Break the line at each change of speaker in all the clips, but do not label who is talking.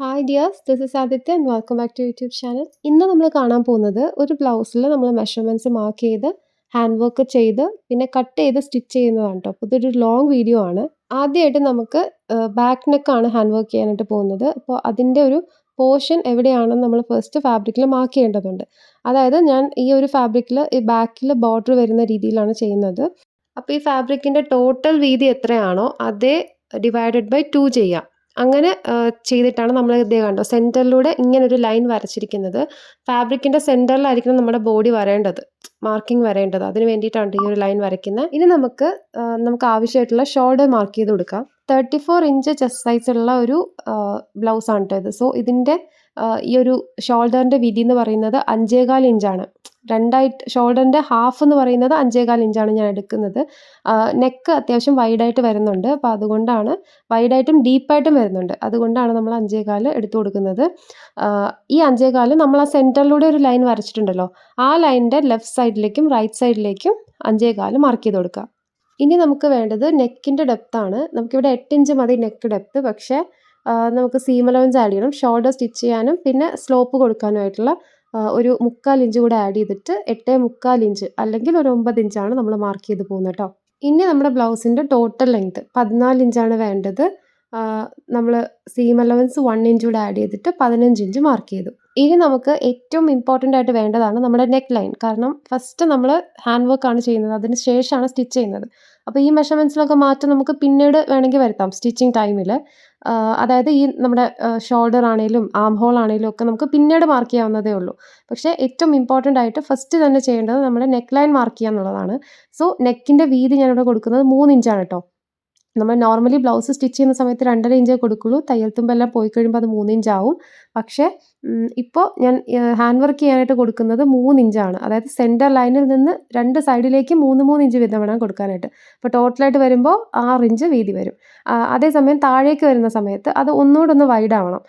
Hi dears this is Aditya and welcome back to YouTube channel ഇന്ന് നമ്മൾ കാണാൻ പോകുന്നത് ഒരു ബ്ലൗസിൽ നമ്മൾ മെഷർമെന്റ്സ് മാർക്ക് ചെയ്ത് ഹാൻഡ് വർക്ക് ചെയ്ത് പിന്നെ കട്ട് ചെയ്ത് സ്റ്റിച്ച് ചെയ്യുന്നതാണ് കേട്ടോ അപ്പോൾ ഇതൊരു ലോങ് വീഡിയോ ആണ്. ആദ്യമായിട്ട് നമുക്ക് ബാക്ക് നെക്കാണ് ഹാൻഡ് വർക്ക് ചെയ്യാനായിട്ട് പോകുന്നത്. അപ്പോൾ അതിന്റെ ഒരു പോർഷൻ എവിടെയാണെന്ന് നമ്മൾ ഫസ്റ്റ് ഫാബ്രിക്കിൽ മാർക്ക് ചെയ്യേണ്ടതുണ്ട്. അതായത് ഞാൻ ഈ ഒരു ഫാബ്രിക്കിൽ ഈ ബാക്കിൽ ബോർഡർ വരുന്ന രീതിയിലാണ് ചെയ്യുന്നത്. അപ്പോൾ ഈ ഫാബ്രിക്കിന്റെ ടോട്ടൽ വീതി എത്രയാണോ അതേ ഡിവൈഡഡ് ബൈ ടു ചെയ്യാം. അങ്ങനെ ചെയ്തിട്ടാണ് നമ്മൾ ഇതേ കണ്ടോ. സെന്ററിലൂടെ ഇങ്ങനൊരു ലൈൻ വരച്ചിരിക്കുന്നത്. ഫാബ്രിക്കിന്റെ സെന്ററിലായിരിക്കണം നമ്മുടെ ബോഡി വരേണ്ടത് മാർക്കിംഗ് വരേണ്ടത്. അതിന് വേണ്ടിയിട്ടാണ് ഈ ഒരു ലൈൻ വരയ്ക്കുന്നത് ഇനി നമുക്ക് നമുക്ക് ആവശ്യമായിട്ടുള്ള ഷോൾഡർ മാർക്ക് ചെയ്ത് കൊടുക്കാം. തേർട്ടി ഫോർ ഇഞ്ച് ചെസ്റ്റ് സൈസുള്ള ഒരു ബ്ലൗസാണ് കേട്ടോ ഇത്. സോ ഇതിന്റെ ഈ ഒരു ഷോൾഡറിന്റെ വിധി എന്ന് പറയുന്നത് അഞ്ചേകാൽ ഇഞ്ചാണ്. രണ്ടായിട്ട് ഷോൾഡറിന്റെ ഹാഫ് എന്ന് പറയുന്നത് അഞ്ചേകാൽ ഇഞ്ചാണ് ഞാൻ എടുക്കുന്നത്. നെക്ക് അത്യാവശ്യം വൈഡായിട്ട് വരുന്നുണ്ട്. അപ്പോൾ അതുകൊണ്ടാണ് വൈഡായിട്ടും ഡീപ്പായിട്ടും വരുന്നുണ്ട്. അതുകൊണ്ടാണ് നമ്മൾ അഞ്ചേകാൽ എടുത്തു കൊടുക്കുന്നത്. ഈ അഞ്ചേകാൽ നമ്മൾ ആ സെന്ററിലൂടെ ഒരു ലൈൻ വരച്ചിട്ടുണ്ടല്ലോ. ആ ലൈനിന്റെ ലെഫ്റ്റ് സൈഡിലേക്കും റൈറ്റ് സൈഡിലേക്കും അഞ്ചേകാൽ മാർക്ക് ചെയ്ത് കൊടുക്കുക. ഇനി നമുക്ക് വേണ്ടത് നെക്കിന്റെ ഡെപ്താണ് നമുക്കിവിടെ എട്ട് ഇഞ്ച് മതി നെക്ക് ഡെപ്ത്. പക്ഷേ നമുക്ക് സീം അലവൻസ് ആഡ് ചെയ്യണം. ഷോൾഡർ സ്റ്റിച്ച് ചെയ്യാനും പിന്നെ സ്ലോപ്പ് കൊടുക്കാനുമായിട്ടുള്ള ഒരു മുക്കാൽ ഇഞ്ച് കൂടെ ആഡ് ചെയ്തിട്ട് എട്ട് മുക്കാൽ ഇഞ്ച് അല്ലെങ്കിൽ ഒരു ഒമ്പത് ഇഞ്ചാണ് നമ്മൾ മാർക്ക് ചെയ്ത് പോകുന്നത് കേട്ടോ ഇനി നമ്മുടെ ബ്ലൗസിന്റെ ടോട്ടൽ ലെങ്ത് പതിനാല് ഇഞ്ചാണ് വേണ്ടത്. നമ്മൾ സീം അലവൻസ് വൺ ഇഞ്ച് കൂടെ ആഡ് ചെയ്തിട്ട് പതിനഞ്ച് ഇഞ്ച് മാർക്ക് ചെയ്തു. ഇനി നമുക്ക് ഏറ്റവും ഇമ്പോർട്ടന്റ് ആയിട്ട് വേണ്ടതാണ് നമ്മുടെ നെക്ക് ലൈൻ കാരണം ഫസ്റ്റ് നമ്മൾ ഹാൻഡ് വർക്കാണ് ചെയ്യുന്നത്. അതിന് ശേഷമാണ് സ്റ്റിച്ച് ചെയ്യുന്നത്. അപ്പോൾ ഈ മെഷർമെന്റ്സിലൊക്കെ മാറ്റം നമുക്ക് പിന്നീട് വേണമെങ്കിൽ വരുത്താം സ്റ്റിച്ചിങ് ടൈമിൽ അതായത് ഈ നമ്മുടെ ഷോൾഡർ ആണെങ്കിലും ആം ഹോൾ ആണെങ്കിലും ഒക്കെ നമുക്ക് പിന്നീട് മാർക്ക് ചെയ്യാവുന്നതേ ഉള്ളൂ. പക്ഷേ ഏറ്റവും ഇമ്പോർട്ടന്റ് ആയിട്ട് ഫസ്റ്റ് തന്നെ ചെയ്യേണ്ടത് നമ്മുടെ നെക്ക് ലൈൻ മാർക്ക് ചെയ്യുക എന്നുള്ളതാണ്. സോ നെക്കിന്റെ വീതി ഞാനിവിടെ കൊടുക്കുന്നത് മൂന്ന് ഇഞ്ചാണ് കേട്ടോ നമ്മൾ നോർമലി ബ്ലൗസ് സ്റ്റിച്ച് ചെയ്യുന്ന സമയത്ത് രണ്ടര ഇഞ്ചേ കൊടുക്കുള്ളൂ. തയ്യൽ തുമ്പെല്ലാം പോയി കഴിയുമ്പോൾ അത് മൂന്ന് ഇഞ്ചാവും പക്ഷേ ഇപ്പോൾ ഞാൻ ഹാൻഡ് വർക്ക് ചെയ്യാനായിട്ട് കൊടുക്കുന്നത് മൂന്ന് ഇഞ്ചാണ്. അതായത് സെന്റർ ലൈനിൽ നിന്ന് രണ്ട് സൈഡിലേക്ക് മൂന്ന് മൂന്ന് ഇഞ്ച് വീതം വേണം കൊടുക്കാനായിട്ട്. അപ്പോൾ ടോട്ടലായിട്ട് വരുമ്പോൾ ആറ് ഇഞ്ച് വീതി വരും. അതേസമയം താഴേക്ക് വരുന്ന സമയത്ത് അത് ഒന്നുകൂടെ ഒന്ന് വൈഡ് ആവണം.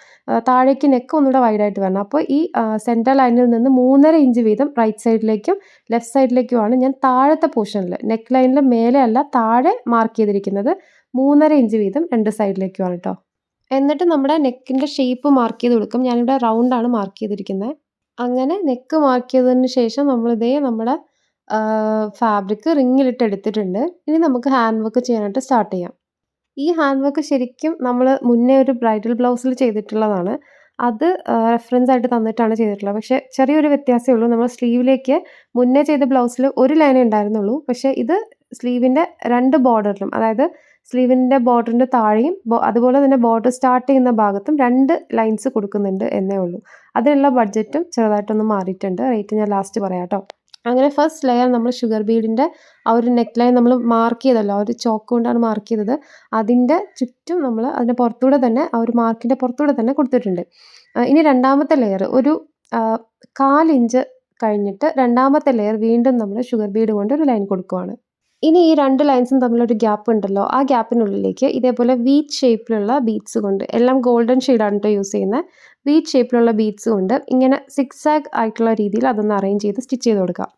താഴേക്ക് നെക്ക് ഒന്നുകൂടെ വൈഡായിട്ട് വരണം. അപ്പോൾ ഈ സെന്റർ ലൈനിൽ നിന്ന് മൂന്നര ഇഞ്ച് വീതം റൈറ്റ് സൈഡിലേക്കും ലെഫ്റ്റ് സൈഡിലേക്കുമാണ് ഞാൻ താഴത്തെ പോർഷനിൽ നെക്ക് ലൈനിൽ മേലെ അല്ല താഴെ മാർക്ക് ചെയ്തിരിക്കുന്നത് മൂന്നര ഇഞ്ച് വീതം രണ്ട് സൈഡിലേക്കുമാണ് കേട്ടോ എന്നിട്ട് നമ്മുടെ നെക്കിന്റെ ഷേപ്പ് മാർക്ക് ചെയ്ത് കൊടുക്കും. ഞാനിവിടെ ആണ് മാർക്ക് ചെയ്തിരിക്കുന്നത് അങ്ങനെ നെക്ക് മാർക്ക് ചെയ്തതിന് ശേഷം നമ്മളിതേ നമ്മുടെ ഫാബ്രിക് റിങ്ങിലിട്ട് എടുത്തിട്ടുണ്ട്. ഇനി നമുക്ക് ഹാൻഡ് വർക്ക് ചെയ്യാനായിട്ട് സ്റ്റാർട്ട് ചെയ്യാം. ഈ ഹാൻഡ് വർക്ക് ശരിക്കും നമ്മൾ മുന്നേ ഒരു ബ്രൈഡൽ ബ്ലൗസിൽ ചെയ്തിട്ടുള്ളതാണ്. അത് റെഫറൻസ് ആയിട്ട് തന്നിട്ടാണ് ചെയ്തിട്ടുള്ളത്. പക്ഷേ ചെറിയൊരു വ്യത്യാസമേ ഉള്ളൂ. നമ്മൾ സ്ലീവിലേക്ക് മുന്നേ ചെയ്ത ബ്ലൗസിൽ ഒരു ലൈനേ ഉണ്ടായിരുന്നുള്ളൂ. പക്ഷേ ഇത് സ്ലീവിന്റെ രണ്ട് ബോർഡറിലും അതായത് സ്ലീവിന്റെ ബോർഡറിന്റെ താഴെയും അതുപോലെ തന്നെ ബോർഡർ സ്റ്റാർട്ട് ചെയ്യുന്ന ഭാഗത്തും രണ്ട് ലൈൻസ് കൊടുക്കുന്നുണ്ട് എന്നേ ഉള്ളൂ. അതിനുള്ള ബഡ്ജറ്റും ചെറുതായിട്ടൊന്ന് മാറിയിട്ടുണ്ട്. റേറ്റ് ഞാൻ ലാസ്റ്റ് പറയാം കേട്ടോ. അങ്ങനെ ഫസ്റ്റ് ലെയർ നമ്മൾ ഷുഗർ ബീഡിന്റെ ആ ഒരു നെക്ക് ലൈൻ നമ്മൾ മാർക്ക് ചെയ്തല്ലോ. ആ ഒരു ചോക്ക് കൊണ്ടാണ് മാർക്ക് ചെയ്തത്. അതിന്റെ ചുറ്റും നമ്മൾ അതിന്റെ പുറത്തൂടെ തന്നെ ആ ഒരു മാർക്കിന്റെ പുറത്തൂടെ തന്നെ കൊടുത്തിട്ടുണ്ട്. ഇനി രണ്ടാമത്തെ ലെയർ ഒരു കാലിഞ്ച് കഴിഞ്ഞിട്ട് രണ്ടാമത്തെ ലെയർ വീണ്ടും നമ്മൾ ഷുഗർ ബീഡ് കൊണ്ട് ഒരു ലൈൻ കൊടുക്കുവാണ്. ഇനി ഈ രണ്ട് ലൈൻസും തമ്മിലൊരു ഗ്യാപ്പ് ഉണ്ടല്ലോ. ആ ഗ്യാപ്പിനുള്ളിലേക്ക് ഇതേപോലെ വീറ്റ് ഷേപ്പിലുള്ള ബീഡ്സ് കൊണ്ട് എല്ലാം ഗോൾഡൻ ഷെയ്ഡാണ് കേട്ടോ യൂസ് ചെയ്യുന്നത് വീറ്റ് ഷേപ്പിലുള്ള ബീഡ്സ് കൊണ്ട് ഇങ്ങനെ സിക്സ് ആയിട്ടുള്ള രീതിയിൽ അതൊന്ന് അറേഞ്ച് ചെയ്ത് സ്റ്റിച്ച് ചെയ്ത് കൊടുക്കാം.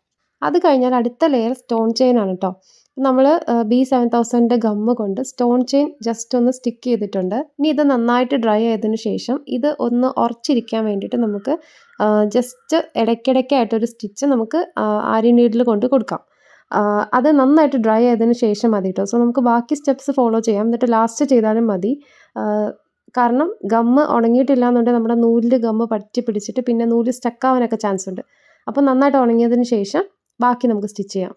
അത് കഴിഞ്ഞാൽ അടുത്ത ലെയർ സ്റ്റോൺ ചെയിൻ ആണ് കേട്ടോ നമ്മൾ ബി സെവൻ തൗസൻഡിന്റെ ഗമ്മ് കൊണ്ട് സ്റ്റോൺ ചെയിൻ ജസ്റ്റ് ഒന്ന് സ്റ്റിക്ക് ചെയ്തിട്ടുണ്ട്. ഇനി ഇത് നന്നായിട്ട് ഡ്രൈ ആയതിനു ശേഷം ഇത് ഒന്ന് ഉറച്ചിരിക്കാൻ വേണ്ടിയിട്ട് നമുക്ക് ജസ്റ്റ് ഇടയ്ക്കിടയ്ക്കായിട്ടൊരു സ്റ്റിച്ച് നമുക്ക് ആരി നീഡിൽ കൊണ്ട് കൊടുക്കാം. അത് നന്നായിട്ട് ഡ്രൈ ആയതിനു ശേഷം മതി കേട്ടോ സോ നമുക്ക് ബാക്കി സ്റ്റെപ്സ് ഫോളോ ചെയ്യാം. എന്നിട്ട് ലാസ്റ്റ് ചെയ്താലും മതി. കാരണം ഗമ്മ് ഉണങ്ങിയിട്ടില്ല എന്നുണ്ടെങ്കിൽ നമ്മുടെ നൂലിൽ ഗമ്മ് പറ്റി പിടിച്ചിട്ട് പിന്നെ നൂൽ സ്റ്റക്കാവാനൊക്കെ ചാൻസ് ഉണ്ട്. അപ്പോൾ നന്നായിട്ട് ഉണങ്ങിയതിന് ശേഷം ബാക്കി നമുക്ക് സ്റ്റിച്ച് ചെയ്യാം.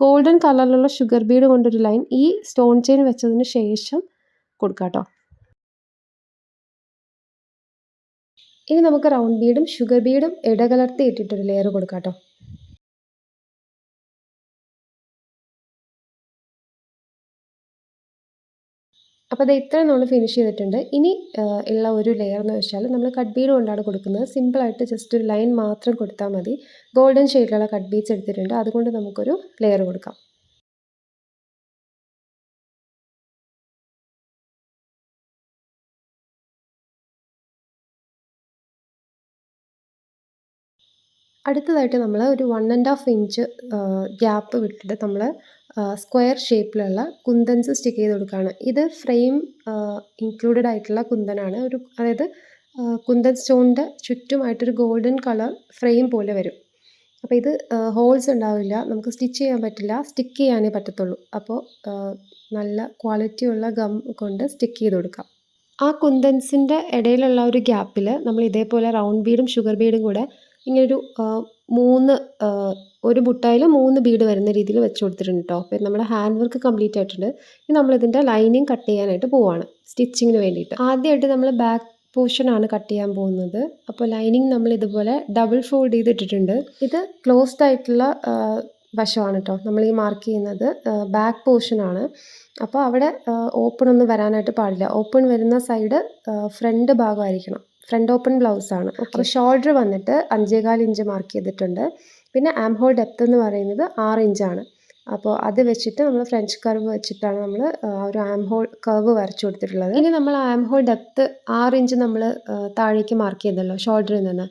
ഗോൾഡൻ കളറിലുള്ള ഷുഗർ ബീഡ് കൊണ്ടൊരു ലൈൻ ഈ സ്റ്റോൺ ചെയിൻ വെച്ചതിന് ശേഷം കൊടുക്കാം ഇനി നമുക്ക് റൗണ്ട് ബീഡും ഷുഗർ ബീഡും ഇടകലർത്തി ഇട്ടിട്ടൊരു ലെയർ കൊടുക്കാം അപ്പോൾ അത് ഇത്രയും നമ്മൾ ഫിനിഷ് ചെയ്തിട്ടുണ്ട്. ഇനി ഉള്ള ഒരു ലെയർ എന്ന് വെച്ചാൽ നമ്മൾ കട്ട് ബീഡ് കൊണ്ടാണ് കൊടുക്കുന്നത്. സിമ്പിളായിട്ട് ജസ്റ്റ് ഒരു ലൈൻ മാത്രം കൊടുത്താൽ മതി. ഗോൾഡൻ ഷെയ്ഡിലുള്ള കട്ട് ബീഡ്സ് എടുത്തിട്ടുണ്ട്. അതുകൊണ്ട് നമുക്കൊരു ലെയർ കൊടുക്കാം. അടുത്തതായിട്ട് നമ്മൾ ഒരു one and half inch gap വിട്ടിട്ട് നമ്മൾ സ്ക്വയർ ഷേപ്പിലുള്ള കുന്തൻസ് സ്റ്റിക്ക് ചെയ്ത് കൊടുക്കുകയാണ്. ഇത് ഫ്രെയിം ഇൻക്ലൂഡഡ് ആയിട്ടുള്ള കുന്തനാണ്. ഒരു അതായത് കുന്തൻ സ്റ്റോണിന്റെ ചുറ്റുമായിട്ടൊരു ഗോൾഡൻ കളർ ഫ്രെയിം പോലെ വരും. അപ്പോൾ ഇത് ഹോൾസ് ഉണ്ടാവില്ല. നമുക്ക് സ്റ്റിച്ച് ചെയ്യാൻ പറ്റില്ല. സ്റ്റിക്ക് ചെയ്യാനേ പറ്റത്തുള്ളൂ. അപ്പോൾ നല്ല ക്വാളിറ്റിയുള്ള ഗം കൊണ്ട് സ്റ്റിക്ക് ചെയ്ത് കൊടുക്കാം. ആ കുന്തൻസിന്റെ ഇടയിലുള്ള ഒരു ഗ്യാപ്പിൽ നമ്മൾ ഇതേപോലെ റൗണ്ട് ബീഡും ഷുഗർ ബീഡും കൂടെ ഇങ്ങനൊരു മൂന്ന് ഒരു ബുട്ടായിൽ മൂന്ന് ബീഡ് വരുന്ന രീതിയിൽ വെച്ച് കൊടുത്തിട്ടുണ്ട് കേട്ടോ അപ്പോൾ നമ്മുടെ ഹാൻഡ് വർക്ക് കംപ്ലീറ്റ് ആയിട്ടുണ്ട്. ഇനി നമ്മളിതിന്റെ ലൈനിങ് കട്ട് ചെയ്യാനായിട്ട് പോവാണ്. സ്റ്റിച്ചിങ്ങിന് വേണ്ടിയിട്ട്. ആദ്യമായിട്ട് നമ്മൾ ബാക്ക് പോർഷനാണ് കട്ട് ചെയ്യാൻ പോകുന്നത്. അപ്പോൾ ലൈനിങ് നമ്മൾ ഇതുപോലെ ഡബിൾ ഫോൾഡ് ചെയ്തിട്ടിട്ടുണ്ട്. ഇത് ക്ലോസ്ഡ് ആയിട്ടുള്ള വശമാണ് കേട്ടോ നമ്മൾ ഈ മാർക്ക് ചെയ്യുന്നത് ബാക്ക് പോർഷനാണ് അപ്പോൾ അവിടെ ഓപ്പൺ ഒന്നും വരാനായിട്ട് പാടില്ല. ഓപ്പൺ വരുന്ന സൈഡ് ഫ്രണ്ട് ഭാഗമായിരിക്കണം. ഫ്രണ്ട് ഓപ്പൺ ബ്ലൗസാണ് അപ്പോൾ ഷോൾഡർ വന്നിട്ട് അഞ്ചേകാൽ ഇഞ്ച് മാർക്ക് ചെയ്തിട്ടുണ്ട്. പിന്നെ ആം ഹോൾ ഡെപ്ത് എന്ന് പറയുന്നത് ആറ് ഇഞ്ചാണ് അപ്പോൾ അത് വെച്ചിട്ട് നമ്മൾ ഫ്രഞ്ച് കർവ് വെച്ചിട്ടാണ് നമ്മൾ ഒരു ആം ഹോൾ കർവ് വരച്ചു കൊടുത്തിട്ടുള്ളത്. ഇനി നമ്മൾ ആം ഹോൾ ഡെപ്ത് ആറ് ഇഞ്ച് നമ്മൾ താഴേക്ക് മാർക്ക് ചെയ്തല്ലോ ഷോൾഡറിൽ നിന്ന്.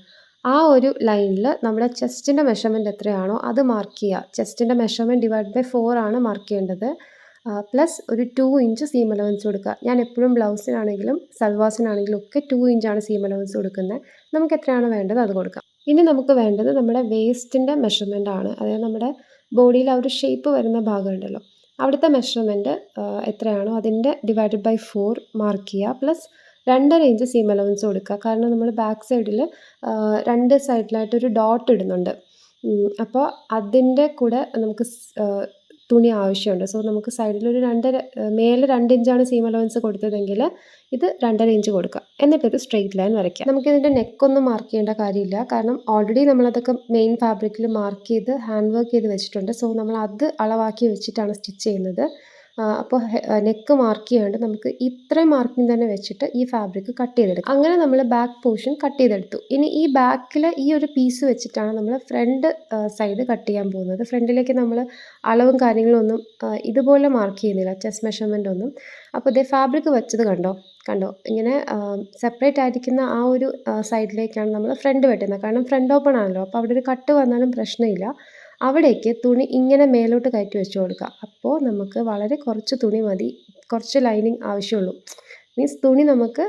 ആ ഒരു ലൈനിൽ നമ്മുടെ ചെസ്റ്റിന്റെ മെഷർമെന്റ് എത്രയാണോ അത് മാർക്ക് ചെയ്യുക. ചെസ്റ്റിന്റെ മെഷർമെന്റ് ഡിവൈഡ് ബൈ ഫോർ ആണ് മാർക്ക് ചെയ്യേണ്ടത്. പ്ലസ് ഒരു ടു ഇഞ്ച് സീം അലവൻസ് കൊടുക്കുക. ഞാൻ എപ്പോഴും ബ്ലൗസിനാണെങ്കിലും സൽവാസിനാണെങ്കിലും ഒക്കെ ടു ഇഞ്ചാണ് സീം അലവൻസ് കൊടുക്കുന്നത്. നമുക്ക് എത്രയാണ് വേണ്ടത് അത് കൊടുക്കാം. ഇനി നമുക്ക് വേണ്ടത് നമ്മുടെ വേസ്റ്റിന്റെ മെഷർമെന്റ് ആണ്. അതായത് നമ്മുടെ ബോഡിയിൽ ആ ഒരു ഷേപ്പ് വരുന്ന ഭാഗമുണ്ടല്ലോ അവിടുത്തെ മെഷർമെന്റ് എത്രയാണോ അതിന്റെ ഡിവൈഡഡ് ബൈ ഫോർ മാർക്ക് ചെയ്യുക. പ്ലസ് രണ്ടര ഇഞ്ച് സീം അലവൻസ് കൊടുക്കുക. കാരണം നമ്മൾ ബാക്ക് സൈഡിൽ രണ്ട് സൈഡിലായിട്ടൊരു ഡോട്ട് ഇടുന്നുണ്ട്. അപ്പോൾ അതിന്റെ കൂടെ നമുക്ക് തുണി ആവശ്യമുണ്ട്. സോ നമുക്ക് സൈഡിലൊരു രണ്ടര മേലെ രണ്ട് ഇഞ്ചാണ് സീം അലവൻസ് കൊടുത്തതെങ്കിൽ ഇത് രണ്ടര ഇഞ്ച് കൊടുക്കുക എന്നിട്ടൊരു സ്ട്രെയിറ്റ് ലൈൻ വരയ്ക്കുക നമുക്കിതിന്റെ നെക്കൊന്നും മാർക്ക് ചെയ്യേണ്ട കാര്യമില്ല. കാരണം ഓൾറെഡി നമ്മളതൊക്കെ മെയിൻ ഫാബ്രിക്കിൽ മാർക്ക് ചെയ്ത് ഹാൻഡ് വർക്ക് ചെയ്ത് വെച്ചിട്ടുണ്ട്. സോ നമ്മൾ അത് അളവാക്കി വെച്ചിട്ടാണ് സ്റ്റിച്ച് ചെയ്യുന്നത്. അപ്പോൾ നെക്ക് മാർക്ക് ചെയ്യാണ്ട് നമുക്ക് ഇത്രയും മാർക്കിംഗ് തന്നെ വെച്ചിട്ട് ഈ ഫാബ്രിക് കട്ട് ചെയ്തെടുക്കാം. അങ്ങനെ നമ്മൾ ബാക്ക് പോർഷൻ കട്ട് ചെയ്തെടുത്തു. ഇനി ഈ ബാക്കിൽ ഈ ഒരു പീസ് വെച്ചിട്ടാണ് നമ്മൾ ഫ്രണ്ട് സൈഡ് കട്ട് ചെയ്യാൻ പോകുന്നത്. ഫ്രണ്ടിലേക്ക് നമ്മൾ അളവും കാര്യങ്ങളും ഒന്നും ഇതുപോലെ മാർക്ക് ചെയ്യുന്നില്ല. ചെസ്റ്റ് മെഷർമെന്റ് ഒന്നും. അപ്പോൾ ഇതേ ഫാബ്രിക് വെച്ചത് കണ്ടോ? കണ്ടോ? ഇങ്ങനെ സെപ്പറേറ്റ് ആയിരിക്കുന്ന ആ ഒരു സൈഡിലേക്കാണ് നമ്മൾ ഫ്രണ്ട് വെട്ടുന്നത്. കാരണം ഫ്രണ്ട് ഓപ്പൺ ആണല്ലോ. അപ്പോൾ അവിടെ ഒരു കട്ട് വന്നാലും പ്രശ്നമില്ല. അവിടേക്ക് തുണി ഇങ്ങനെ മേലോട്ട് കയറ്റി വെച്ച് കൊടുക്കുക അപ്പോൾ നമുക്ക് വളരെ കുറച്ച് തുണി മതി. കുറച്ച് ലൈനിങ് ആവശ്യമുള്ളൂ. മീൻസ് തുണി നമുക്ക്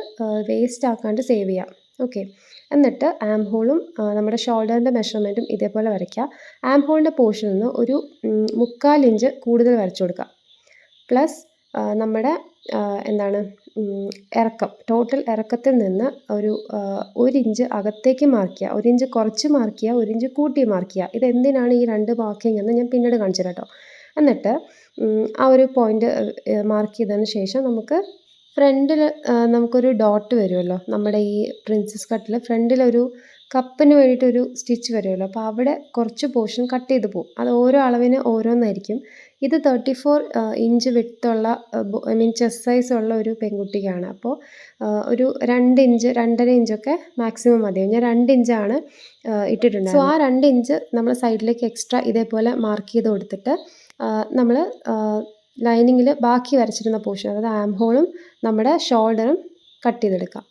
വേസ്റ്റ് ആക്കാണ്ട് സേവ് ചെയ്യാം. ഓക്കെ എന്നിട്ട് ആം ഹോളും നമ്മുടെ ഷോൾഡറിന്റെ മെഷർമെന്റും ഇതേപോലെ വരയ്ക്കുക ആം ഹോളിന്റെ പോർഷനിൽ നിന്ന് ഒരു മുക്കാൽ ഇഞ്ച് കൂടുതൽ വരച്ചു കൊടുക്കുക പ്ലസ് നമ്മുടെ എന്താണ് ഇറക്കം. ടോട്ടൽ ഇറക്കത്തിൽ നിന്ന് ഒരു ഒരു ഇഞ്ച് അകത്തേക്ക് മാർക്ക് ചെയ്യുക. ഒരു ഇഞ്ച് കുറച്ച് മാർക്ക് ചെയ്യുക ഒരു ഇഞ്ച് കൂട്ടി മാർക്ക് ചെയ്യുക. ഇതെന്തിനാണ് ഈ രണ്ട് മാർക്കിംഗ് എന്ന് ഞാൻ പിന്നീട് കാണിച്ചു കേട്ടോ. എന്നിട്ട് ആ ഒരു പോയിന്റ് മാർക്ക് ചെയ്തതിന് ശേഷം നമുക്ക് ഫ്രണ്ടിൽ നമുക്കൊരു ഡോട്ട് വരുമല്ലോ. നമ്മുടെ ഈ പ്രിൻസസ് കട്ടിൽ ഫ്രണ്ടിലൊരു കപ്പിന് വേണ്ടിയിട്ടൊരു സ്റ്റിച്ച് വരുമല്ലോ. അപ്പോൾ അവിടെ കുറച്ച് പോർഷൻ കട്ട് ചെയ്ത് പോകും അത് ഓരോ അളവിന് ഓരോന്നായിരിക്കും. ഇത് തേർട്ടി ഫോർ ഇഞ്ച് വിട്ടുള്ള ഐ മീൻ ചെസ് സൈസ് ഉള്ള ഒരു പെൺകുട്ടിക്കാണ്. അപ്പോൾ ഒരു രണ്ട് ഇഞ്ച് രണ്ടര ഇഞ്ചൊക്കെ മാക്സിമം മതിയാവും ഞാൻ രണ്ട് ഇഞ്ചാണ് ഇട്ടിട്ടുണ്ട് സോ ആ രണ്ട് ഇഞ്ച് നമ്മൾ സൈഡിലേക്ക് എക്സ്ട്രാ ഇതേപോലെ മാർക്ക് ചെയ്ത് കൊടുത്തിട്ട് നമ്മൾ ലൈനിങ്ങിൽ ബാക്കി വരച്ചിരുന്ന പോർഷൻ അതായത് ആം ഹോളും നമ്മുടെ ഷോൾഡറും കട്ട് ചെയ്തെടുക്കാം.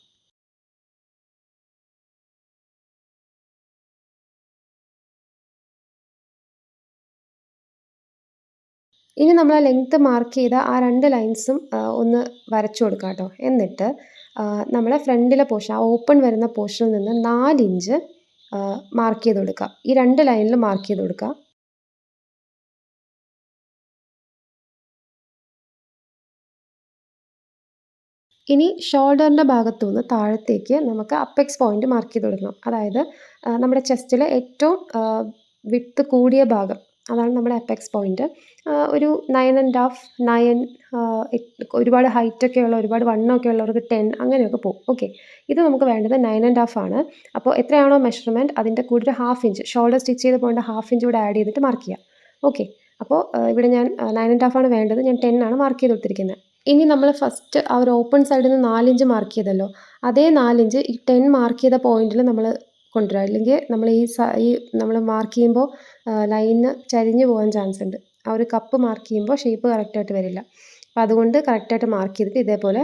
ഇനി നമ്മൾ ആ ലെങ്ത്ത് മാർക്ക് ചെയ്ത ആ രണ്ട് ലൈൻസും ഒന്ന് വരച്ചു കൊടുക്കാം കേട്ടോ. എന്നിട്ട് നമ്മളെ ഫ്രണ്ടിലെ പോർഷൻ ആ ഓപ്പൺ വരുന്ന പോർഷനിൽ നിന്ന് നാല് ഇഞ്ച് മാർക്ക് ചെയ്ത് കൊടുക്കുക ഈ രണ്ട് ലൈനിൽ മാർക്ക് ചെയ്ത് കൊടുക്കുക ഇനി ഷോൾഡറിന്റെ ഭാഗത്തു നിന്ന് താഴത്തേക്ക് നമുക്ക് അപ്പെക്സ് പോയിന്റ് മാർക്ക് ചെയ്ത് കൊടുക്കണം. അതായത് നമ്മുടെ ചെസ്റ്റിലെ ഏറ്റവും വിട്ട് കൂടിയ ഭാഗം അതാണ് നമ്മുടെ അപ്പെക്സ് പോയിന്റ് ഒരു നയൻ ആൻഡ് ഹാഫ് നയൻ ഒരുപാട് ഹൈറ്റൊക്കെ ഉള്ള ഒരുപാട് വണ്ണമൊക്കെ ഉള്ളവർക്ക് ടെൻ അങ്ങനെയൊക്കെ പോകും ഓക്കെ ഇത് നമുക്ക് വേണ്ടത് നയൻ ആൻഡ് ഹാഫ് ആണ്. അപ്പോൾ എത്രയാണോ മെഷർമെന്റ് അതിന്റെ കൂടെ ഒരു ഹാഫ് ഇഞ്ച് ഷോൾഡർ സ്റ്റിച്ച് ചെയ്ത് പോകേണ്ട ഹാഫ് ഇഞ്ച് കൂടെ ആഡ് ചെയ്തിട്ട് മാർക്ക് ചെയ്യാം. ഓക്കെ അപ്പോൾ ഇവിടെ ഞാൻ നയൻ ആൻഡ് ഹാഫ് ആണ് വേണ്ടത്. ഞാൻ ടെൻ ആണ് മാർക്ക് ചെയ്ത് കൊടുത്തിരിക്കുന്നത്. ഇനി നമ്മൾ ഫസ്റ്റ് ആ ഒരു ഓപ്പൺ സൈഡിൽ നിന്ന് നാലിഞ്ച് മാർക്ക് ചെയ്തല്ലോ. അതേ നാലിഞ്ച് ഈ ടെൻ മാർക്ക് ചെയ്ത പോയിന്റിൽ നമ്മൾ കൊണ്ടുവരിക അല്ലെങ്കിൽ നമ്മൾ ഈ ഈ നമ്മൾ മാർക്ക് ചെയ്യുമ്പോൾ ലൈന് ചരിഞ്ഞു പോകാൻ ചാൻസ് ഉണ്ട്. ആ ഒരു കപ്പ് മാർക്ക് ചെയ്യുമ്പോൾ ഷേപ്പ് കറക്റ്റായിട്ട് വരില്ല. അപ്പോൾ അതുകൊണ്ട് കറക്റ്റായിട്ട് മാർക്ക് ചെയ്തിട്ട് ഇതേപോലെ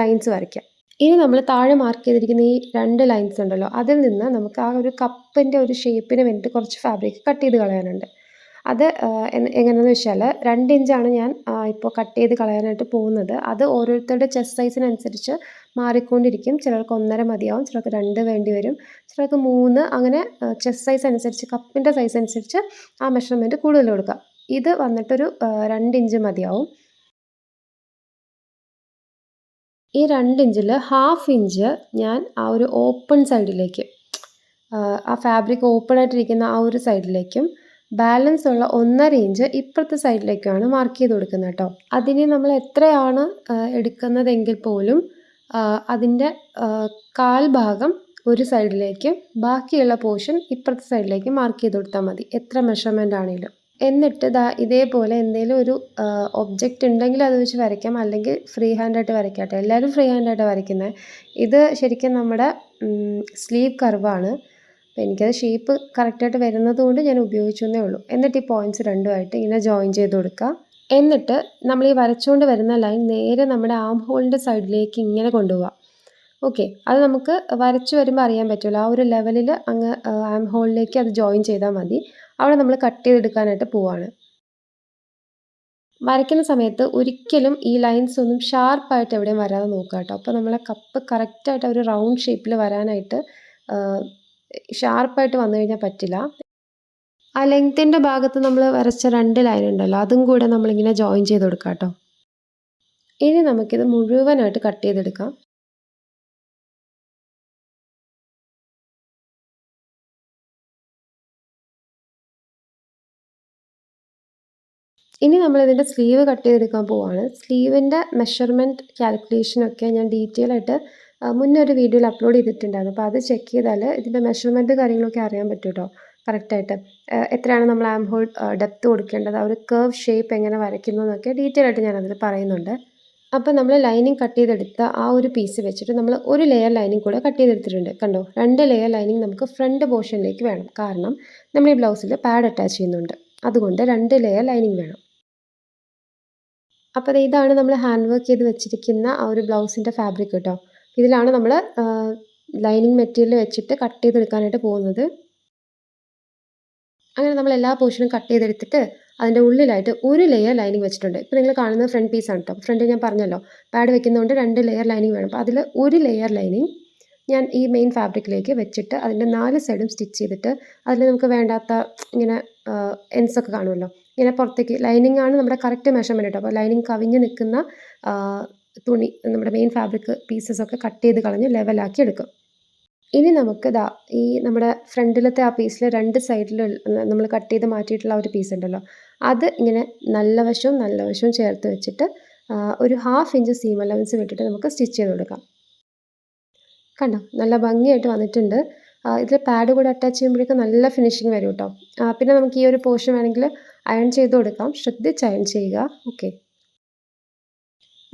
ലൈൻസ് വരയ്ക്കാം. ഇനി നമ്മൾ താഴെ മാർക്ക് ചെയ്തിരിക്കുന്ന ഈ രണ്ട് ലൈൻസ് ഉണ്ടല്ലോ അതിൽ നിന്ന് നമുക്ക് ആ ഒരു കപ്പിന്റെ ഒരു ഷേപ്പിന് വേണ്ടിയിട്ട് കുറച്ച് ഫാബ്രിക് കട്ട് ചെയ്ത് കളയാനുണ്ട്. അത് എങ്ങനെയെന്ന് വെച്ചാൽ രണ്ട് ഇഞ്ചാണ് ഞാൻ ഇപ്പോൾ കട്ട് ചെയ്ത് കളയാനായിട്ട് പോകുന്നത്. അത് ഓരോരുത്തരുടെ ചെസ്റ്റ് സൈസിനനുസരിച്ച് മാറിക്കൊണ്ടിരിക്കും. ചിലർക്ക് ഒന്നര മതിയാവും ചിലർക്ക് രണ്ട് വേണ്ടി വരും. ചിലർക്ക് മൂന്ന് അങ്ങനെ ചെസ്റ്റ് സൈസ് അനുസരിച്ച് കപ്പിന്റെ സൈസ് അനുസരിച്ച് ആ മെഷർമെന്റ് കൂടുതൽ കൊടുക്കുക. ഇത് വന്നിട്ടൊരു രണ്ട് ഇഞ്ച് മതിയാവും. ഈ രണ്ട് ഇഞ്ചിൽ ഹാഫ് ഇഞ്ച് ഞാൻ ആ ഒരു ഓപ്പൺ സൈഡിലേക്ക് ആ ഫാബ്രിക് ഓപ്പൺ ആയിട്ടിരിക്കുന്ന ആ ഒരു സൈഡിലേക്കും ബാലൻസ് ഉള്ള ഒന്നര ഇഞ്ച് ഇപ്പുറത്തെ സൈഡിലേക്കാണ് മാർക്ക് ചെയ്ത് കൊടുക്കുന്നത് കേട്ടോ. അതിന് നമ്മൾ എത്രയാണ് എടുക്കുന്നതെങ്കിൽ പോലും അതിന്റെ കാൽ ഭാഗം ഒരു സൈഡിലേക്ക് ബാക്കിയുള്ള പോർഷൻ ഇപ്പുറത്തെ സൈഡിലേക്ക് മാർക്ക് ചെയ്ത് കൊടുത്താൽ മതി. എത്ര മെഷർമെന്റ് ആണെങ്കിലും. എന്നിട്ട് ദാ ഇതേപോലെ എന്തെങ്കിലും ഒരു ഒബ്ജക്റ്റ് ഉണ്ടെങ്കിൽ അത് വെച്ച് വരയ്ക്കാം. അല്ലെങ്കിൽ ഫ്രീ ഹാൻഡായിട്ട് വരയ്ക്കാം കേട്ടോ. എല്ലാവരും ഫ്രീ ഹാൻഡായിട്ടാണ് വരയ്ക്കുന്നത് ഇത് ശരിക്കും നമ്മുടെ സ്ലീവ് കർവാണ് അപ്പോൾ എനിക്കത് ഷേപ്പ് കറക്റ്റായിട്ട് വരുന്നത് കൊണ്ട് ഞാൻ ഉപയോഗിച്ചു എന്നേ ഉള്ളൂ. എന്നിട്ട് ഈ പോയിന്റ്സ് രണ്ടുമായിട്ട് ഇങ്ങനെ ജോയിൻ ചെയ്ത് കൊടുക്കുക. എന്നിട്ട് നമ്മൾ ഈ വരച്ചുകൊണ്ട് വരുന്ന ലൈൻ നേരെ നമ്മുടെ ആം ഹോളിന്റെ സൈഡിലേക്ക് ഇങ്ങനെ കൊണ്ടുപോകാം ഓക്കെ അത് നമുക്ക് വരച്ചു വരുമ്പോൾ അറിയാൻ പറ്റുമല്ലോ. ആ ഒരു ലെവലിൽ അങ്ങ് ആം ഹോളിലേക്ക് അത് ജോയിൻ ചെയ്താൽ മതി. അവിടെ നമ്മൾ കട്ട് ചെയ്തെടുക്കാനായിട്ട് പോവാണ്. വരയ്ക്കുന്ന സമയത്ത് ഒരിക്കലും ഈ ലൈൻസ് ഒന്നും ഷാർപ്പായിട്ട് എവിടെയും വരാതെ നോക്കുക കേട്ടോ. അപ്പോൾ നമ്മളെ കപ്പ് കറക്റ്റായിട്ട് ഒരു റൗണ്ട് ഷേപ്പിൽ വരാനായിട്ട് ഷാർപ്പായിട്ട് വന്നു കഴിഞ്ഞാൽ പറ്റില്ല. ആ ലെങ്ത്തിന്റെ ഭാഗത്ത് നമ്മൾ വരച്ച രണ്ട് ലൈൻ ഉണ്ടല്ലോ അതും കൂടെ നമ്മളിങ്ങനെ ജോയിൻ ചെയ്ത് കൊടുക്കാം കേട്ടോ. ഇനി നമുക്കിത് മുഴുവനായിട്ട് കട്ട് ചെയ്തെടുക്കാം. ഇനി നമ്മളിതിന്റെ സ്ലീവ് കട്ട് ചെയ്തെടുക്കാൻ പോവാണ്. സ്ലീവിന്റെ മെഷർമെന്റ് കാൽക്കുലേഷനൊക്കെ ഞാൻ ഡീറ്റെയിൽ ആയിട്ട് മുന്നേ ഒരു വീഡിയോയിൽ അപ്ലോഡ് ചെയ്തിട്ടുണ്ടായിരുന്നു. അപ്പോൾ അത് ചെക്ക് ചെയ്താൽ ഇതിന്റെ മെഷർമെന്റ് കാര്യങ്ങളൊക്കെ അറിയാൻ പറ്റും കേട്ടോ കറക്റ്റായിട്ട് എത്രയാണ് നമ്മൾ ആം ഹോൾ ഡെപ്ത് കൊടുക്കേണ്ടത്? ആ ഒരു കർവ് ഷേപ്പ് എങ്ങനെ വരയ്ക്കുന്നു എന്നൊക്കെ ഡീറ്റെയിൽ ആയിട്ട് ഞാനതിൽ പറയുന്നുണ്ട്. അപ്പോൾ നമ്മൾ ലൈനിങ് കട്ട് ചെയ്തെടുത്ത ആ ഒരു പീസ് വെച്ചിട്ട് നമ്മൾ ഒരു ലെയർ ലൈനിങ് കൂടെ കട്ട് ചെയ്തെടുത്തിട്ടുണ്ട്. കണ്ടോ? രണ്ട് ലെയർ ലൈനിങ് നമുക്ക് ഫ്രണ്ട് പോർഷനിലേക്ക് വേണം. കാരണം നമ്മൾ ഈ ബ്ലൗസിൽ പാഡ് അറ്റാച്ച് ചെയ്യുന്നുണ്ട്. അതുകൊണ്ട് രണ്ട് ലെയർ ലൈനിങ് വേണം. അപ്പോൾ ഇതാണ് നമ്മൾ ഹാൻഡ് വർക്ക് ചെയ്ത് വെച്ചിരിക്കുന്ന ആ ഒരു ബ്ലൗസിന്റെ ഫാബ്രിക് കേട്ടോ. ഇതിലാണ് നമ്മൾ ലൈനിങ് മെറ്റീരിയൽ വെച്ചിട്ട് കട്ട് ചെയ്തെടുക്കാനായിട്ട് പോകുന്നത്. അങ്ങനെ നമ്മൾ എല്ലാ പോർഷനും കട്ട് ചെയ്തെടുത്തിട്ട് അതിന്റെ ഉള്ളിലായിട്ട് ഒരു ലെയർ ലൈനിങ് വെച്ചിട്ടുണ്ട്. ഇപ്പോൾ നിങ്ങൾ കാണുന്നത് ഫ്രണ്ട് പീസാണ് കേട്ടോ ഫ്രണ്ട് ഞാൻ പറഞ്ഞല്ലോ. പാഡ് വെക്കുന്നതുകൊണ്ട് രണ്ട് ലെയർ ലൈനിങ് വേണം. അപ്പോൾ അതിൽ ഒരു ലെയർ ലൈനിങ് ഞാൻ ഈ മെയിൻ ഫാബ്രിക്കിലേക്ക് വെച്ചിട്ട് അതിന്റെ നാല് സൈഡും സ്റ്റിച്ച് ചെയ്തിട്ട് അതിൽ നമുക്ക് വേണ്ടാത്ത ഇങ്ങനെ എൻസൊക്കെ കാണുമല്ലോ. ഇങ്ങനെ പുറത്തേക്ക് ലൈനിങ് ആണ് നമ്മുടെ കറക്റ്റ് മെഷർമെന്റ് കേട്ടോ അപ്പോൾ ലൈനിങ് കവിഞ്ഞ് നിൽക്കുന്ന തുണി നമ്മുടെ മെയിൻ ഫാബ്രിക് പീസസ് ഒക്കെ കട്ട് ചെയ്ത് കളഞ്ഞ് ലെവലാക്കി എടുക്കും. ഇനി നമുക്ക് ഇതാ ഈ നമ്മുടെ ഫ്രണ്ടിലത്തെ ആ പീസിൽ രണ്ട് സൈഡിൽ നമ്മൾ കട്ട് ചെയ്ത് മാറ്റിയിട്ടുള്ള ഒരു പീസ് ഉണ്ടല്ലോ. അത് ഇങ്ങനെ നല്ല വശവും നല്ല വശവും ചേർത്ത് വെച്ചിട്ട് ഒരു ഹാഫ് ഇഞ്ച് സീം അലവൻസ് വിട്ടിട്ട് നമുക്ക് സ്റ്റിച്ച് ചെയ്ത് കൊടുക്കാം. കണ്ടോ? നല്ല ഭംഗിയായിട്ട് വന്നിട്ടുണ്ട്. ഇതിൽ പാഡ് കൂടെ അറ്റാച്ച് ചെയ്യുമ്പോഴേക്കും നല്ല ഫിനിഷിങ് വരും കേട്ടോ പിന്നെ നമുക്ക് ഈ ഒരു പോർഷൻ വേണമെങ്കിൽ അയൺ ചെയ്ത് കൊടുക്കാം. ശ്രദ്ധിച്ച് അയൺ ചെയ്യുക. ഓക്കെ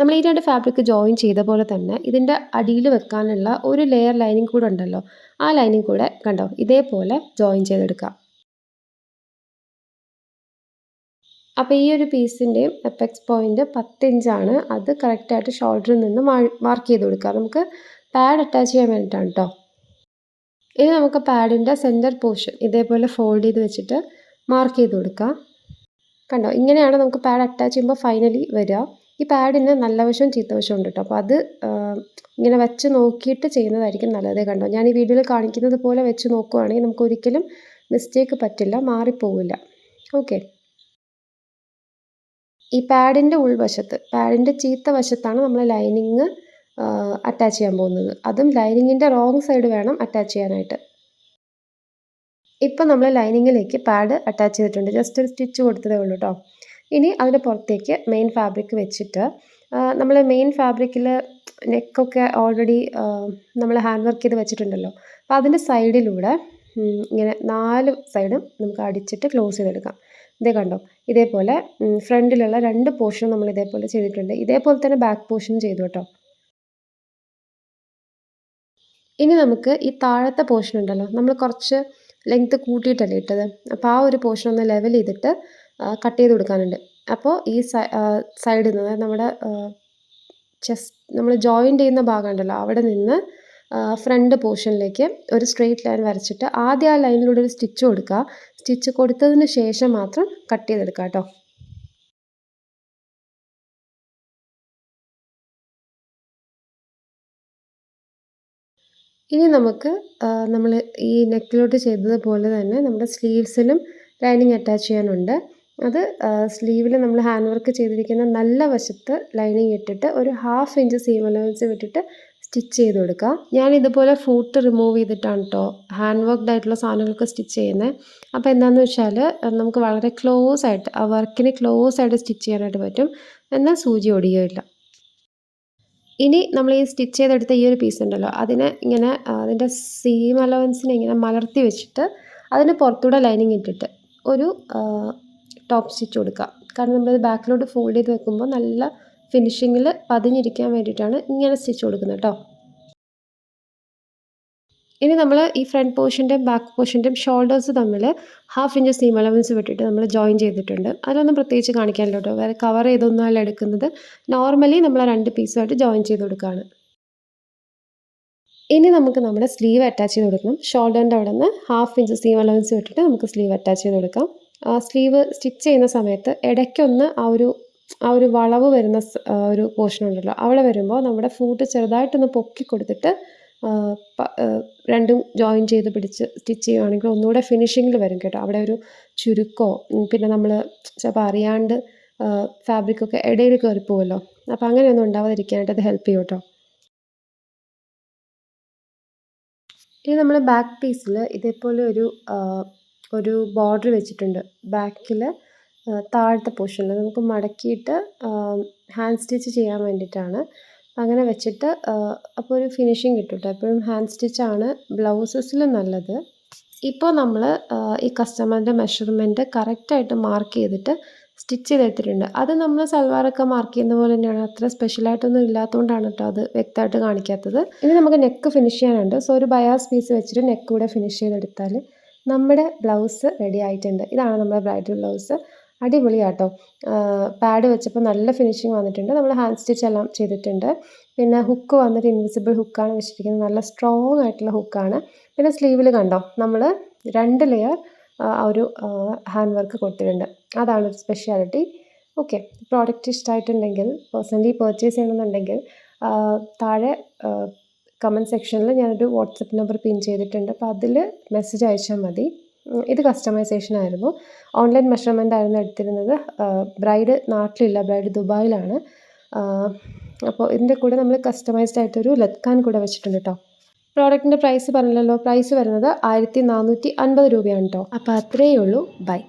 നമ്മൾ ഈ രണ്ട് ഫാബ്രിക് ജോയിൻ ചെയ്ത പോലെ തന്നെ ഇതിന്റെ അടിയിൽ വെക്കാനുള്ള ഒരു ലെയർ ലൈനിങ് കൂടെ ഉണ്ടല്ലോ. ആ ലൈനിങ് കൂടെ കണ്ടോ ഇതേപോലെ ജോയിൻ ചെയ്തെടുക്കാം അപ്പോൾ ഈ ഒരു പീസിന്റെയും എപ്പെക്സ് പോയിന്റ് പത്ത് ഇഞ്ചാണ് അത് കറക്റ്റായിട്ട് ഷോൾഡറിൽ നിന്ന് മാർക്ക് ചെയ്ത് കൊടുക്കുക. നമുക്ക് പാഡ് അറ്റാച്ച് ചെയ്യാൻ വേണ്ടിയിട്ടാണ് കേട്ടോ ഇനി നമുക്ക് പാഡിന്റെ സെന്റർ പോർഷൻ ഇതേപോലെ ഫോൾഡ് ചെയ്ത് വെച്ചിട്ട് മാർക്ക് ചെയ്ത് കൊടുക്കാം കണ്ടോ ഇങ്ങനെയാണ് നമുക്ക് പാഡ് അറ്റാച്ച് ചെയ്യുമ്പോൾ ഫൈനലി വരിക. ഈ പാഡിന് നല്ല വശവും ചീത്ത വശവും ഉണ്ട് കേട്ടോ അപ്പോൾ അത് ഇങ്ങനെ വെച്ച് നോക്കിയിട്ട് ചെയ്യുന്നതായിരിക്കും നല്ലത് കണ്ടോ. ഞാൻ ഈ വീഡിയോയിൽ കാണിക്കുന്നത് പോലെ വെച്ച് നോക്കുകയാണെങ്കിൽ നമുക്ക് ഒരിക്കലും മിസ്റ്റേക്ക് പറ്റില്ല മാറിപ്പോവില്ല. ഓക്കെ ഈ പാഡിന്റെ ഉൾവശത്ത് പാഡിന്റെ ചീത്ത വശത്താണ് നമ്മൾ ലൈനിങ് അറ്റാച്ച് ചെയ്യാൻ പോകുന്നത്. അതും ലൈനിങ്ങിന്റെ റോങ് സൈഡ് വേണം അറ്റാച്ച് ചെയ്യാനായിട്ട്. ഇപ്പം നമ്മൾ ലൈനിങ്ങിലേക്ക് പാഡ് അറ്റാച്ച് ചെയ്തിട്ടുണ്ട്. ജസ്റ്റ് ഒരു സ്റ്റിച്ച് കൊടുത്തതേ ഉള്ളൂ കേട്ടോ ഇനി അതിന്റെ പുറത്തേക്ക് മെയിൻ ഫാബ്രിക് വെച്ചിട്ട് നമ്മൾ മെയിൻ ഫാബ്രിക്കിൽ നെക്കൊക്കെ ഓൾറെഡി നമ്മൾ ഹാൻഡ് വർക്ക് ചെയ്ത് വെച്ചിട്ടുണ്ടല്ലോ. അപ്പോൾ അതിന്റെ സൈഡിലൂടെ ഇങ്ങനെ നാല് സൈഡും നമുക്ക് അടിച്ചിട്ട് ക്ലോസ് ചെയ്തെടുക്കാം. ഇതേ കണ്ടോ? ഇതേപോലെ ഫ്രണ്ടിലുള്ള രണ്ട് പോർഷനും നമ്മൾ ഇതേപോലെ ചെയ്തിട്ടുണ്ട്. ഇതേപോലെ തന്നെ ബാക്ക് പോർഷനും ചെയ്തു കേട്ടോ. ഇനി നമുക്ക് ഈ താഴത്തെ പോർഷൻ ഉണ്ടല്ലോ നമ്മൾ കുറച്ച് ലെങ്ത്ത് കൂട്ടിയിട്ടല്ലേ ഇട്ടത്? അപ്പോൾ ആ ഒരു പോർഷൻ ഒന്ന് ലെവൽ ചെയ്തിട്ട് കട്ട് ചെയ്ത് കൊടുക്കാനുണ്ട്. അപ്പോൾ ഈ സൈഡിൽ നിന്ന് നമ്മുടെ ചെസ്റ്റ് നമ്മൾ ജോയിന്റ് ചെയ്യുന്ന ഭാഗം ഉണ്ടല്ലോ അവിടെ നിന്ന് ഫ്രണ്ട് പോർഷനിലേക്ക് ഒരു സ്ട്രെയിറ്റ് ലൈൻ വരച്ചിട്ട് ആദ്യം ആ ലൈനിലൂടെ ഒരു സ്റ്റിച്ച് കൊടുക്കുക. സ്റ്റിച്ച് കൊടുത്തതിന് ശേഷം മാത്രം കട്ട് ചെയ്തെടുക്കാം കേട്ടോ. ഇനി നമുക്ക് നമ്മൾ ഈ നെക്കിലോട്ട് ചെയ്തതുപോലെ തന്നെ നമ്മുടെ സ്ലീവ്സിലും ലൈനിങ് അറ്റാച്ച് ചെയ്യാനുണ്ട്. അത് സ്ലീവിൽ നമ്മൾ ഹാൻഡ് വർക്ക് ചെയ്തിരിക്കുന്ന നല്ല വശത്ത് ലൈനിങ് ഇട്ടിട്ട് ഒരു ഹാഫ് ഇഞ്ച് സീം അലവൻസ് വിട്ടിട്ട് സ്റ്റിച്ച് ചെയ്ത് കൊടുക്കുക ഞാൻ ഇതുപോലെ ഫൂട്ട് റിമൂവ് ചെയ്തിട്ടാണ് കേട്ടോ ഹാൻഡ് വർക്ക്ഡ് ആയിട്ടുള്ള സാധനങ്ങൾക്ക് സ്റ്റിച്ച് ചെയ്യുന്നത് അപ്പോൾ എന്താണെന്ന് വെച്ചാൽ നമുക്ക് വളരെ ക്ലോസ് ആയിട്ട് ആ വർക്കിന് ക്ലോസ് ആയിട്ട് സ്റ്റിച്ച് ചെയ്യാനായിട്ട് പറ്റും. എന്നാൽ സൂചി ഒടിയുകയില്ല ഇനി നമ്മൾ ഈ സ്റ്റിച്ച് ചെയ്തെടുത്ത ഈ ഒരു പീസ് ഉണ്ടല്ലോ അതിനെ ഇങ്ങനെ അതിന്റെ സീം അലവൻസിനെ ഇങ്ങനെ മലർത്തി വെച്ചിട്ട് അതിന് പുറത്തൂടെ ലൈനിങ് ഇട്ടിട്ട് ഒരു ടോപ്പ് സ്റ്റിച്ച് കൊടുക്കുക. കാരണം നമ്മളത് ബാക്കിലോട്ട് ഫോൾഡ് ചെയ്ത് വെക്കുമ്പോൾ നല്ല ഫിനിഷിങ്ങിൽ പതിഞ്ഞിരിക്കാൻ വേണ്ടിയിട്ടാണ് ഇങ്ങനെ സ്റ്റിച്ച് കൊടുക്കുന്നത് കേട്ടോ ഇനി നമ്മൾ ഈ ഫ്രണ്ട് പോർഷന്റെയും ബാക്ക് പോർഷന്റെയും ഷോൾഡേഴ്സ് തമ്മിൽ ഹാഫ് ഇഞ്ച് സീം അലവൻസ് വിട്ടിട്ട് നമ്മൾ ജോയിൻ ചെയ്തിട്ടുണ്ട്. അതിലൊന്നും പ്രത്യേകിച്ച് കാണിക്കാനില്ല കേട്ടോ വേറെ കവർ ചെയ്തൊന്നുമല്ല എടുക്കുന്നത്. നോർമലി നമ്മൾ രണ്ട് പീസുമായിട്ട് ജോയിൻ ചെയ്ത് കൊടുക്കുകയാണ് ഇനി നമുക്ക് നമ്മുടെ സ്ലീവ് അറ്റാച്ച് ചെയ്ത് കൊടുക്കണം. ഷോൾഡറിന്റെ അവിടെ നിന്ന് ഹാഫ് ഇഞ്ച് സീം അലവൻസ് വിട്ടിട്ട് നമുക്ക് സ്ലീവ് അറ്റാച്ച് ചെയ്ത് കൊടുക്കാം. സ്ലീവ് സ്റ്റിച്ച് ചെയ്യുന്ന സമയത്ത് ഇടയ്ക്കൊന്ന് ആ ഒരു ആ ഒരു വളവ് വരുന്ന ഒരു പോർഷൻ ഉണ്ടല്ലോ അവിടെ വരുമ്പോൾ നമ്മുടെ ഫൂട്ട് ചെറുതായിട്ടൊന്ന് പൊക്കി കൊടുത്തിട്ട് രണ്ടും ജോയിൻ ചെയ്ത് പിടിച്ച് സ്റ്റിച്ച് ചെയ്യുവാണെങ്കിൽ ഒന്നുകൂടെ ഫിനിഷിങ്ങിൽ വരും കേട്ടോ. അവിടെ ഒരു ചുരുക്കോ പിന്നെ നമ്മൾ ചിലപ്പോൾ അറിയാണ്ട് ഫാബ്രിക്കൊക്കെ ഇടയിൽ കയറി പോകുമല്ലോ അപ്പോൾ അങ്ങനെയൊന്നും ഉണ്ടാവാതിരിക്കാനായിട്ട് അത് ഹെൽപ്പ് ചെയ്യും കേട്ടോ. ഇനി നമ്മൾ ബാക്ക് പീസിൽ ഇതേപോലെ ഒരു ഒരു ബോർഡർ വെച്ചിട്ടുണ്ട്. ബാക്കിൽ താഴത്തെ പോർഷനിൽ നമുക്ക് മടക്കിയിട്ട് ഹാൻഡ് സ്റ്റിച്ച് ചെയ്യാൻ വേണ്ടിയിട്ടാണ്. അങ്ങനെ വെച്ചിട്ട് അപ്പോൾ ഒരു ഫിനിഷിങ് കിട്ടും കേട്ടോ എപ്പോഴും ഹാൻഡ് സ്റ്റിച്ചാണ് ബ്ലൗസസിൽ നല്ലത്. ഇപ്പോൾ നമ്മൾ ഈ കസ്റ്റമറിന്റെ മെഷർമെന്റ് കറക്റ്റായിട്ട് മാർക്ക് ചെയ്തിട്ട് സ്റ്റിച്ച് ചെയ്തെടുത്തിട്ടുണ്ട്. അത് നമ്മൾ സൽവാറൊക്കെ മാർക്ക് ചെയ്യുന്ന പോലെ തന്നെയാണ്. അത്ര സ്പെഷ്യലായിട്ടൊന്നും ഇല്ലാത്തതുകൊണ്ടാണ് കേട്ടോ അത് വ്യക്തമായിട്ട് കാണിക്കാത്തത്. ഇനി നമുക്ക് നെക്ക് ഫിനിഷ് ചെയ്യാനുണ്ട്. സോ ഒരു ബയാസ് പീസ് വെച്ചിട്ട് നെക്ക് കൂടെ ഫിനിഷ് ചെയ്തെടുത്താൽ നമ്മുടെ ബ്ലൗസ് റെഡി ആയിട്ടുണ്ട്. ഇതാണ് നമ്മുടെ ബ്രൈഡൽ ബ്ലൗസ്. അടിപൊളിയാട്ടോ പാഡ് വെച്ചപ്പോൾ നല്ല ഫിനിഷിങ് വന്നിട്ടുണ്ട്. നമ്മൾ ഹാൻഡ് സ്റ്റിച്ച് എല്ലാം ചെയ്തിട്ടുണ്ട്. പിന്നെ ഹുക്ക് വന്നിട്ട് ഇൻവിസിബിൾ ഹുക്കാണ് വെച്ചിരിക്കുന്നത്. നല്ല സ്ട്രോങ് ആയിട്ടുള്ള ഹുക്കാണ് പിന്നെ സ്ലീവിൽ കണ്ടോ? നമ്മൾ രണ്ട് ലെയർ ഒരു ഹാൻഡ് വർക്ക് കൊടുത്തിട്ടുണ്ട്. അതാണ് ഒരു സ്പെഷ്യാലിറ്റി ഓക്കെ പ്രോഡക്റ്റ് ഇഷ്ടമായിട്ടുണ്ടെങ്കിൽ പേഴ്സണലി പർച്ചേസ് ചെയ്യണമെന്നുണ്ടെങ്കിൽ താഴെ കമന്റ് സെക്ഷനിൽ ഞാനൊരു വാട്സപ്പ് നമ്പർ പിൻ ചെയ്തിട്ടുണ്ട്. അപ്പോൾ അതിൽ മെസ്സേജ് അയച്ചാൽ മതി. ഇത് കസ്റ്റമൈസേഷൻ ആയിരുന്നു. ഓൺലൈൻ മെഷർമെന്റ് ആയിരുന്നു എടുത്തിരുന്നത്. ബ്രൈഡ് നാട്ടിലില്ല. ബ്രൈഡ് ദുബായിലാണ്. അപ്പോൾ ഇതിന്റെ കൂടെ നമ്മൾ കസ്റ്റമൈസ്ഡ് ആയിട്ടൊരു ലത്കാൻ കൂടെ വെച്ചിട്ടുണ്ട് കേട്ടോ പ്രോഡക്റ്റിന്റെ പ്രൈസ് പറഞ്ഞല്ലോ പ്രൈസ് വരുന്നത് ആയിരത്തി നാനൂറ്റി അൻപത് രൂപയാണ് കേട്ടോ അപ്പോൾ അത്രയേ ഉള്ളൂ. ബൈ